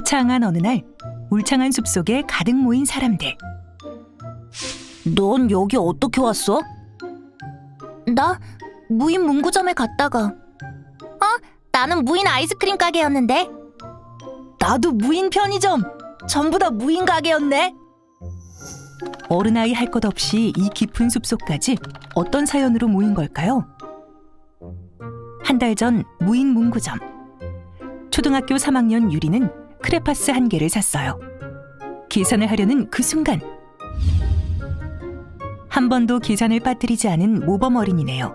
화창한 어느 날 울창한 숲속에 가득 모인 사람들. 넌 여기 어떻게 왔어? 나 무인 문구점에 갔다가. 어? 나는 무인 아이스크림 가게였는데. 나도 무인 편의점. 전부 다 무인 가게였네. 어른아이 할 것 없이 이 깊은 숲속까지 어떤 사연으로 모인 걸까요? 한 달 전 무인 문구점. 초등학교 3학년 유리는 크레파스 한 개를 샀어요. 계산을 하려는 그 순간 한 번도 계산을 빠뜨리지 않은 모범 어린이네요.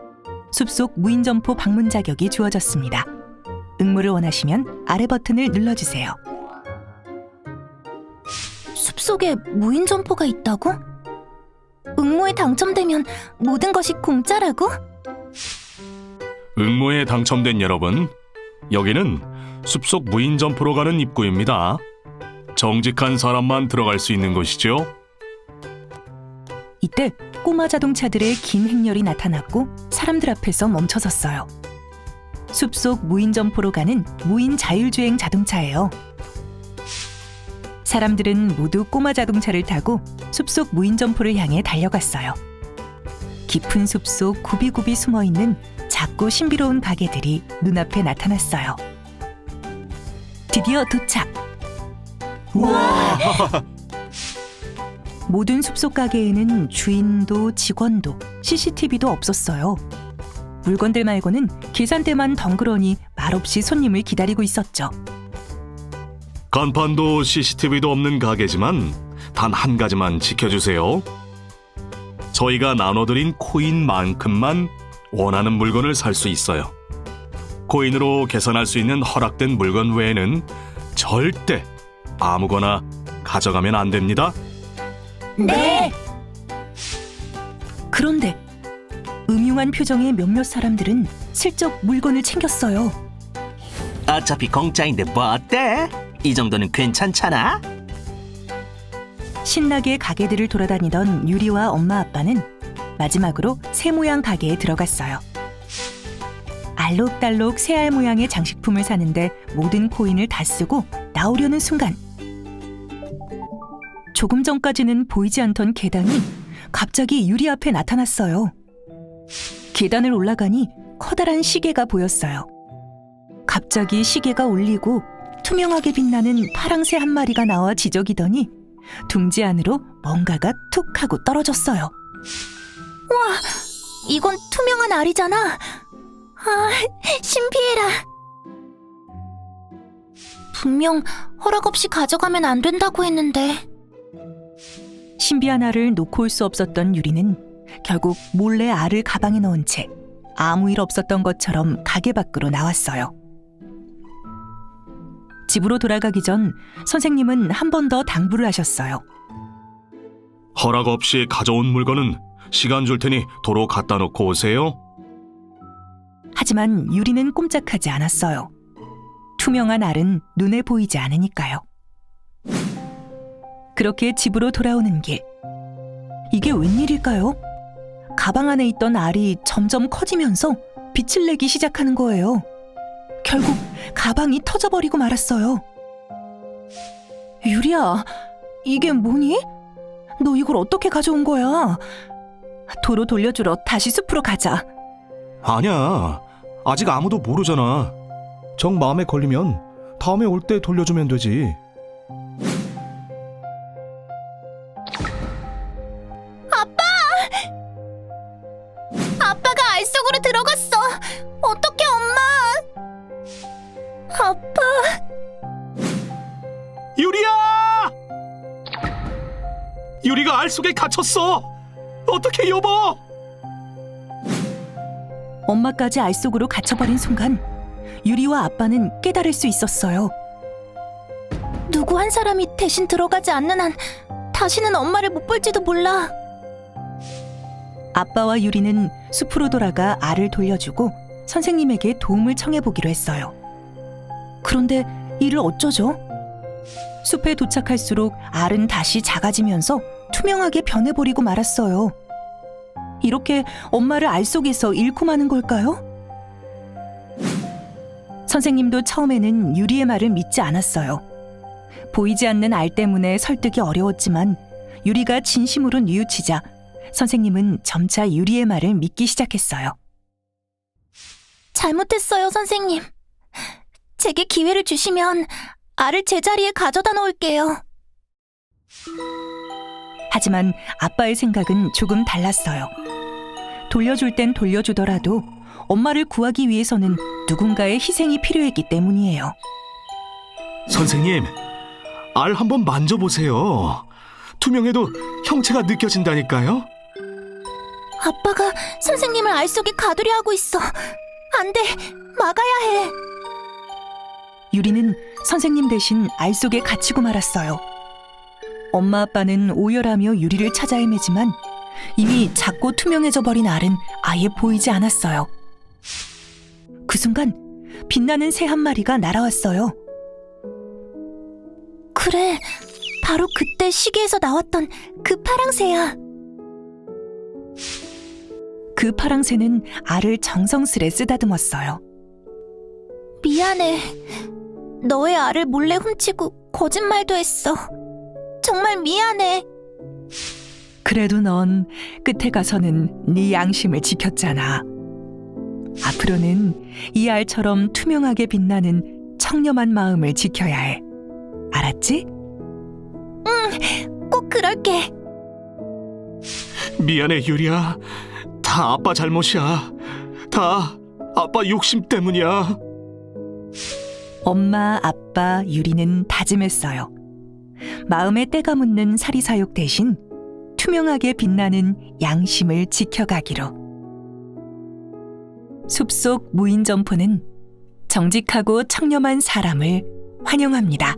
숲속 무인 점포 방문 자격이 주어졌습니다. 응모를 원하시면 아래 버튼을 눌러주세요. 숲속에 무인 점포가 있다고? 응모에 당첨되면 모든 것이 공짜라고? 응모에 당첨된 여러분, 여기는 숲속 무인 점포로 가는 입구입니다. 정직한 사람만 들어갈 수 있는 곳이죠. 이때 꼬마 자동차들의 긴 행렬이 나타났고 사람들 앞에서 멈춰섰어요. 숲속 무인 점포로 가는 무인 자율주행 자동차예요. 사람들은 모두 꼬마 자동차를 타고 숲속 무인 점포를 향해 달려갔어요. 깊은 숲속 굽이굽이 숨어 있는 작고 신비로운 가게들이 눈앞에 나타났어요. 드디어 도착. 와! 모든 숲속 가게에는 주인도 직원도 CCTV도 없었어요. 물건들 말고는 계산대만 덩그러니 말없이 손님을 기다리고 있었죠. 간판도 CCTV도 없는 가게지만 단 한 가지만 지켜주세요. 저희가 나눠드린 코인만큼만 원하는 물건을 살 수 있어요. 코인으로 계산할 수 있는 허락된 물건 외에는 절대 아무거나 가져가면 안 됩니다. 네. 그런데 음흉한 표정의 몇몇 사람들은 슬쩍 물건을 챙겼어요. 어차피 공짜인데 뭐 어때? 이 정도는 괜찮잖아. 신나게 가게들을 돌아다니던 유리와 엄마 아빠는 마지막으로 새 모양 가게에 들어갔어요. 알록달록 새알 모양의 장식품을 사는데 모든 코인을 다 쓰고 나오려는 순간 조금 전까지는 보이지 않던 계단이 갑자기 유리 앞에 나타났어요. 계단을 올라가니 커다란 시계가 보였어요. 갑자기 시계가 울리고 투명하게 빛나는 파랑새 한 마리가 나와 지저귀더니 둥지 안으로 뭔가가 툭 하고 떨어졌어요. 이건 투명한 알이잖아. 아, 신비해라. 분명 허락 없이 가져가면 안 된다고 했는데. 신비한 알을 놓고 올 수 없었던 유리는 결국 몰래 알을 가방에 넣은 채 아무 일 없었던 것처럼 가게 밖으로 나왔어요. 집으로 돌아가기 전 선생님은 한 번 더 당부를 하셨어요. 허락 없이 가져온 물건은 시간 줄 테니 도로 갖다 놓고 오세요. 하지만 유리는 꼼짝하지 않았어요. 투명한 알은 눈에 보이지 않으니까요. 그렇게 집으로 돌아오는 길. 이게 웬일일까요? 가방 안에 있던 알이 점점 커지면서 빛을 내기 시작하는 거예요. 결국 가방이 터져버리고 말았어요. 유리야, 이게 뭐니? 너 이걸 어떻게 가져온 거야? 도로 돌려주러 다시 숲으로 가자. 아니야. 아직 아무도 모르잖아. 정 마음에 걸리면 다음에 올 때 돌려주면 되지. 아빠가 알 속으로 들어갔어. 어떻게 엄마? 아빠. 유리야! 유리가 알 속에 갇혔어. 어떻게 여보? 엄마까지 알 속으로 갇혀버린 순간 유리와 아빠는 깨달을 수 있었어요. 누구 한 사람이 대신 들어가지 않는 한 다시는 엄마를 못 볼지도 몰라. 아빠와 유리는 숲으로 돌아가 알을 돌려주고 선생님에게 도움을 청해보기로 했어요. 그런데 이를 어쩌죠? 숲에 도착할수록 알은 다시 작아지면서 투명하게 변해버리고 말았어요. 이렇게 엄마를 알 속에서 잃고 마는 걸까요? 선생님도 처음에는 유리의 말을 믿지 않았어요. 보이지 않는 알 때문에 설득이 어려웠지만 유리가 진심으로 뉘우치자 선생님은 점차 유리의 말을 믿기 시작했어요. 잘못했어요, 선생님. 제게 기회를 주시면 알을 제자리에 가져다 놓을게요. 하지만 아빠의 생각은 조금 달랐어요. 돌려줄 땐 돌려주더라도 엄마를 구하기 위해서는 누군가의 희생이 필요했기 때문이에요. 선생님, 알 한번 만져보세요. 투명해도 형체가 느껴진다니까요. 아빠가 선생님을 알 속에 가두려 하고 있어. 안 돼, 막아야 해. 유리는 선생님 대신 알 속에 갇히고 말았어요. 엄마 아빠는 오열하며 유리를 찾아 헤매지만 이미 작고 투명해져 버린 알은 아예 보이지 않았어요. 그 순간 빛나는 새 한 마리가 날아왔어요. 그래, 바로 그때 시계에서 나왔던 그 파랑새야. 그 파랑새는 알을 정성스레 쓰다듬었어요. 미안해. 너의 알을 몰래 훔치고 거짓말도 했어. 정말 미안해. 그래도 넌 끝에 가서는 네 양심을 지켰잖아. 앞으로는 이 알처럼 투명하게 빛나는 청렴한 마음을 지켜야 해. 알았지? 꼭 그럴게. 미안해, 유리야. 다 아빠 잘못이야. 다 아빠 욕심 때문이야. 엄마, 아빠, 유리는 다짐했어요. 마음에 때가 묻는 사리사욕 대신 투명하게 빛나는 양심을 지켜가기로. 숲속 무인 점포는 정직하고 청렴한 사람을 환영합니다.